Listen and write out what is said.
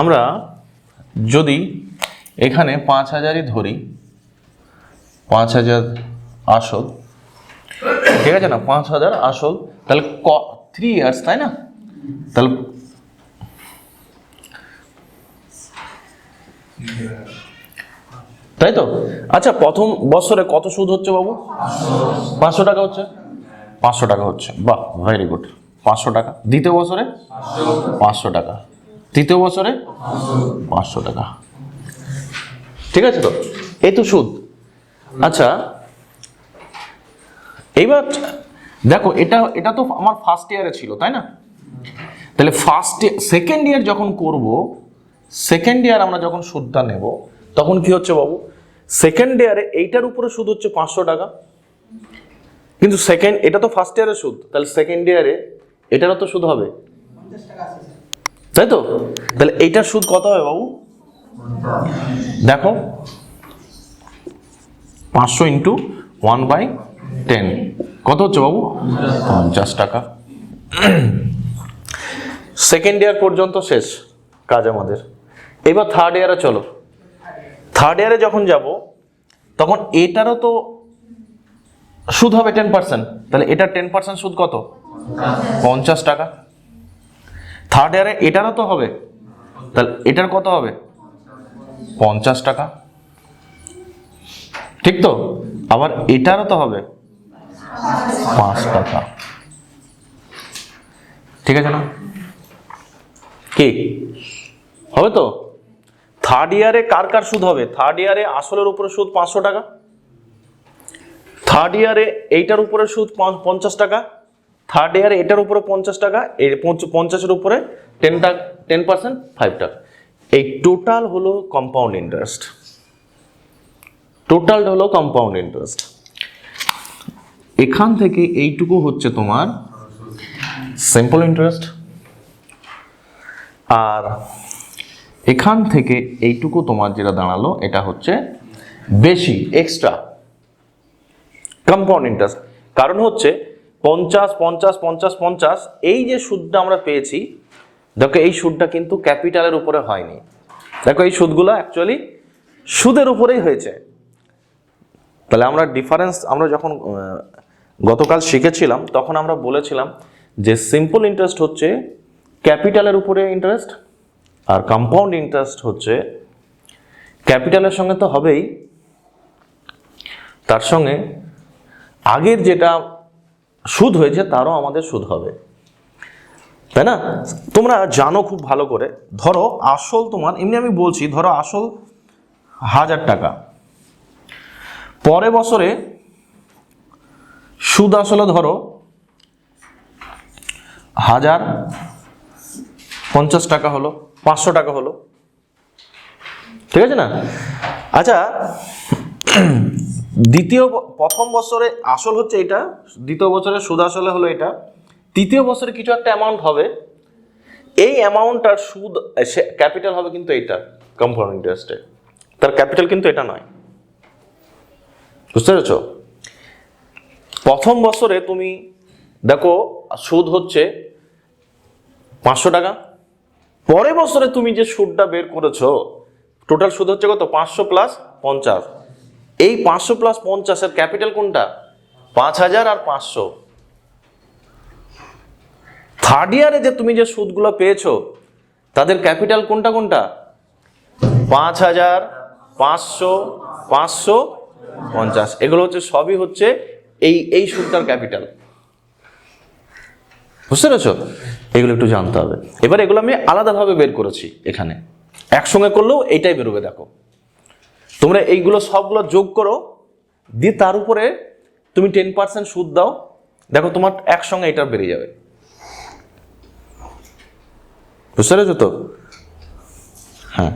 আমরা যদি এখানে পাঁচ হাজারই ধরি, পাঁচ হাজার আসল, ঠিক আছে না? পাঁচ হাজার আসল, তাহলে ক থ্রি ইয়ার্স তাই না? তাহলে তাই তো? আচ্ছা প্রথম বছরে কত সুদ হচ্ছে বাবু? পাঁচশো টাকা হচ্ছে? পাঁচশো টাকা হচ্ছে। বাহ ভেরি গুড পাঁচশো টাকা। দ্বিতীয় বছরে? পাঁচশো টাকা। তৃতীয় বছরে? পাঁচশো টাকা। ঠিক আছে তো? এই তো সুদ। আচ্ছা এইবার দেখো, এটা এটা তো আমার ফার্স্ট ইয়ারে ছিল, তাই না? তাহলে ফার্স্ট সেকেন্ড ইয়ার যখন করব সেকেন্ড ইয়ার আমরা যখন সুদটা নেব, তখন কি হচ্ছে বাবু? সেকেন্ড ইয়ারে এইটার উপরে সুদ হচ্ছে পাঁচশো টাকা। কিন্তু সেকেন্ড এটা তো ফার্স্ট ইয়ারের সুদ। তাহলে সেকেন্ড ইয়ারে এটারও তো সুদ হবে। তাই তো? তাহলে এইটার সুদ কত হবে বাবু? দেখো, পাঁচশো ইন্টু ওয়ান বাই টেন কত হচ্ছে বাবু? পঞ্চাশ টাকা। সেকেন্ড ইয়ার পর্যন্ত শেষ কাজ আমাদের। এবার থার্ড ইয়ারে চলো। থার্ড ইয়ারে যখন যাব, তখন এটারও তো সুদ হবে টেন পার্সেন্ট তাহলে এটার টেন পার্সেন্ট সুদ কত? পঞ্চাশ টাকা। থার্ড ইয়ারে এটারও তো হবে। তাহলে এটার কত হবে? পঞ্চাশ টাকা। ঠিক তো? আবার এটারও তো হবে পাঁচ টাকা। ঠিক আছে না? কি? হবে তো? থার্ড ইয়ারে কার কার সুদ হবে? থার্ড ইয়ারে আসলের উপরে সুদ পাঁচশো টাকা। থার্ড ইয়ারে এইটার উপরে সুদ পঞ্চাশ টাকা। থার্ড ইয়ারে এটার উপরে পঞ্চাশ টাকা পঞ্চ- পঞ্চাশের উপরে টেন টাকা টেন পার্সেন্ট ফাইভ টাকা। এই টোটাল হলো কম্পাউন্ড ইন্টারেস্ট টোটাল হলো কম্পাউন্ড ইন্টারেস্ট এখান থেকে এইটুকু হচ্ছে তোমার সিম্পল ইন্টারেস্ট আর এখান থেকে এইটুকু তোমার যেটা দাঁড়াল, এটা হচ্ছে বেশি এক্সট্রা কম্পাউন্ড ইন্টারেস্ট কারণ হচ্ছে পঞ্চাশ পঞ্চাশ পঞ্চাশ পঞ্চাশ, এই যে সুদটা আমরা পেয়েছি, দেখো এই সুদটা কিন্তু ক্যাপিটালের উপরে হয়নি। দেখো এই সুদগুলো অ্যাকচুয়ালি সুদের উপরেই হয়েছে। তাহলে আমরা ডিফারেন্স আমরা যখন গতকাল শিখেছিলাম, তখন আমরা বলেছিলাম যে সিম্পল ইন্টারেস্ট হচ্ছে ক্যাপিটালের উপরে ইন্টারেস্ট আর কম্পাউন্ড ইন্টারেস্ট হচ্ছে ক্যাপিটালের সঙ্গে তো হবেই। তার সঙ্গে আগের যেটা সুদ হয়েছে, তারও আমাদের সুদ হবে। তাই না? তোমরা জানো খুব ভালো করে। ধরো আসল তোমার, এমনি আমি বলছি, ধরো আসল হাজার টাকা। পরে বছরে সুদ আসলে ধরো হাজার পঞ্চাশ টাকা হলো, পাঁচশো টাকা হলো। ঠিক আছে না? আচ্ছা দ্বিতীয় প্রথম বছরে আসল হচ্ছে এটা, দ্বিতীয় বছরে সুদ আসলে হলো এটা। তৃতীয় বছরে কিছু একটা অ্যামাউন্ট হবে। এই অ্যামাউন্টটার সুদ ক্যাপিটাল হবে কিন্তু এইটা কম্পাউন্ড ইন্টারেস্টে তার ক্যাপিটাল কিন্তু এটা নয়। বুঝতে পেরেছ? প্রথম বছরে তুমি, দেখো, সুদ হচ্ছে পাঁচশো টাকা। পরের বছরে তুমি যে সুদটা বের করেছ টোটাল সুদ হচ্ছে কত? পাঁচশো প্লাস পঞ্চাশ। এই পাঁচশো প্লাস পঞ্চাশের ক্যাপিটাল কোনটা? পাঁচ হাজার আর পাঁচশো। থার্ড ইয়ারে যে তুমি যে সুদগুলো পেয়েছ, তাদের ক্যাপিটাল কোনটা কোনটা? পাঁচ হাজার পাঁচশো পাঁচশো পঞ্চাশ। এগুলো হচ্ছে, সবই হচ্ছে এই এই সুদটার ক্যাপিটাল বুঝতে পেরেছ? এগুলো একটু জানতে হবে। এবার এগুলো আমি আলাদাভাবে বের করেছি এখানে। একসঙ্গে করলেও এইটাই বেরোবে, দেখো। তোমরা এইগুলো সবগুলো যোগ করো, দিয়ে তার উপরে তুমি টেন পার্সেন্ট সুদ দাও। দেখো তোমার একসঙ্গে এটা বেড়ে যাবে। বুঝতে পেরেছ তো? হ্যাঁ।